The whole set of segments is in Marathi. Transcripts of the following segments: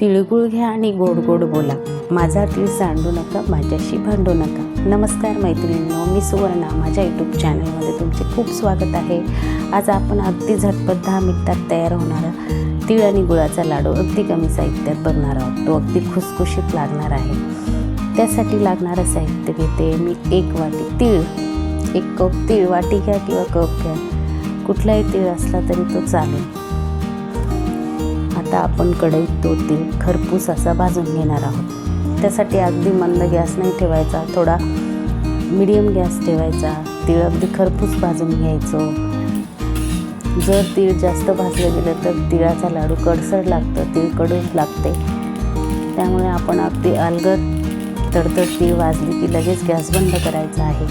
तिळगुळ घ्या आणि गोड गोड बोला. माझा तीळ सांडू नका माझ्याशी भांडू नका. नमस्कार मैत्रिणींनो मी सुवर्णा. माझ्या यूट्यूब चॅनलमध्ये तुमचे खूप स्वागत आहे. आज आपण अगदी झटपट दहा मिनिटात तयार होणारा तीळ आणि गुळाचा लाडू अगदी कमी साहित्यात बनणार आहोत. तो अगदी खुसखुशीत लागणार आहे. त्यासाठी लागणारं साहित्य घेते मी एक वाटी तीळ. एक कप तीळ वाटी घ्या किंवा कप घ्या. कुठलाही तीळ असला तरी तो चालेल. आता आपण कढईत तो तीळ खरपूस असा भाजून घेणार आहोत. त्यासाठी अगदी मंद गॅस नाही ठेवायचा थोडा मिडियम गॅस ठेवायचा. तीळ अगदी खरपूस भाजून घ्यायचं. जर तीळ जास्त भाजलं गेलं तर तिळाचा लाडू कडसड लागतं तीळ कडू लागते. त्यामुळे आपण अगदी अलगद तडतड तीळ वाजली की लगेच गॅस बंद करायचा आहे.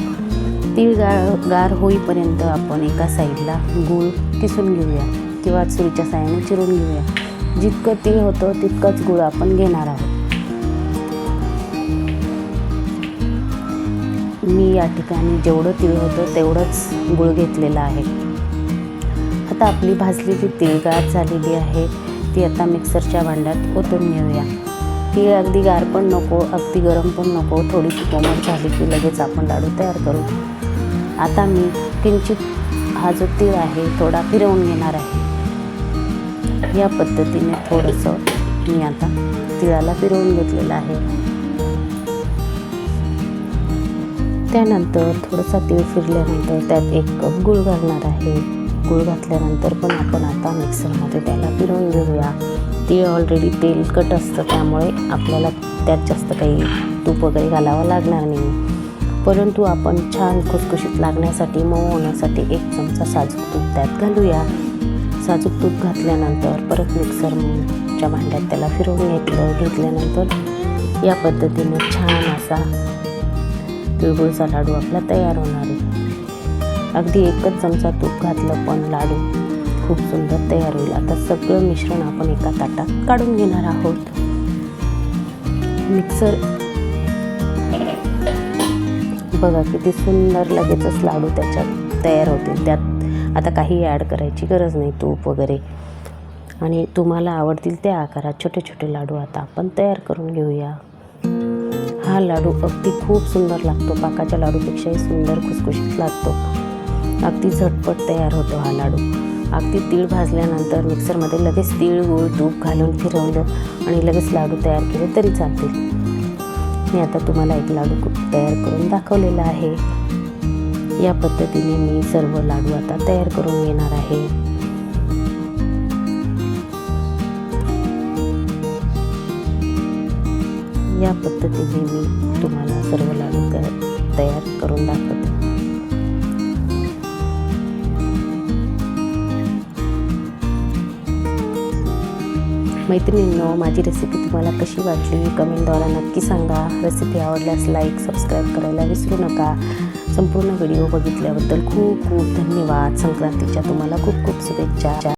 तीळ गाळ गार होईपर्यंत आपण एका साईडला गूळ किसून घेऊया किंवा सुरीच्या साह्याने चिरून घेऊया. जितकं तीळ होतं तितकंच गुळ आपण घेणार आहोत. मी या ठिकाणी जेवढं तीळ होतं तेवढंच गुळ घेतलेलं आहे. आता आपली भाजलेली तिळगार झालेली आहे ती आता मिक्सरच्या भांड्यात ओतून घेऊया. तीळ अगदी गार पण नको अगदी गरम पण नको थोडीशी कोमट झाली की लगेच आपण लाडू तयार करू. आता मी किंचित हा जो तीळ आहे थोडा फिरवून घेणार आहे. या पद्धतीने थोडंसं मी आता तिळाला फिरवून घेतलेलं आहे. त्यानंतर थोडंसं तीळ फिरल्यानंतर त्यात एक कप गूळ घालणार आहे. गूळ घातल्यानंतर पण आपण आता मिक्सरमध्ये त्याला फिरवून घेऊया. तीळ ऑलरेडी तेलकट असतं त्यामुळे आपल्याला त्यात जास्त काही तूप वगैरे घालावं लागणार नाही. परंतु आपण छान खुसखुशीत लागण्यासाठी मऊ होण्यासाठी एक चमचा साजूक तूप त्यात घालूया. साजूक तूप घातल्यानंतर परत मिक्सरच्या भांड्यात त्याला फिरवून घेतलं. घेतल्यानंतर या पद्धतीने छान असा तिळगुळचा लाडू आपला तयार होणार आहे. अगदी एकच चमचा तूप घातलं पण लाडू खूप सुंदर तयार होईल. आता सगळं मिश्रण आपण एका ताटात काढून घेणार आहोत. मिक्सर बघा किती सुंदर लगेचच लाडू त्याच्यात तयार होतील. त्यात आता काही ॲड करायची गरज नाही तूप वगैरे. आणि तुम्हाला आवडतील त्या आकारात छोटे छोटे लाडू आता आपण तयार करून घेऊया. हा लाडू अगदी खूप सुंदर लागतो पाकाच्या लाडूपेक्षाही सुंदर खुसखुशीत लागतो. अगदी झटपट तयार होतो हा लाडू. अगदी तीळ भाजल्यानंतर मिक्सरमध्ये लगेच तीळ गूळ तूप घालून फिरवलं आणि लगेच लाडू तयार केले तरी चालतील. मी आता तुम्हाला एक लाडू तयार करून दाखवलेला आहे. या पद्धतीने मी सर्व लाडू आता तयार करून घेणार आहे. या पद्धतीने मी तुम्हाला सर्व लाडू तयार करून दाखवते. मैत्रिणींनो माझी रेसिपी तुम्हाला कशी वाटली? कमेंटद्वारा नक्की सांगा. रेसिपी आवडल्यास लाईक सबस्क्राईब करायला विसरू नका. संपूर्ण व्हिडिओ बघितल्याबद्दल खूप खूप धन्यवाद. संक्रांतीच्या तुम्हाला खूप खूप शुभेच्छा.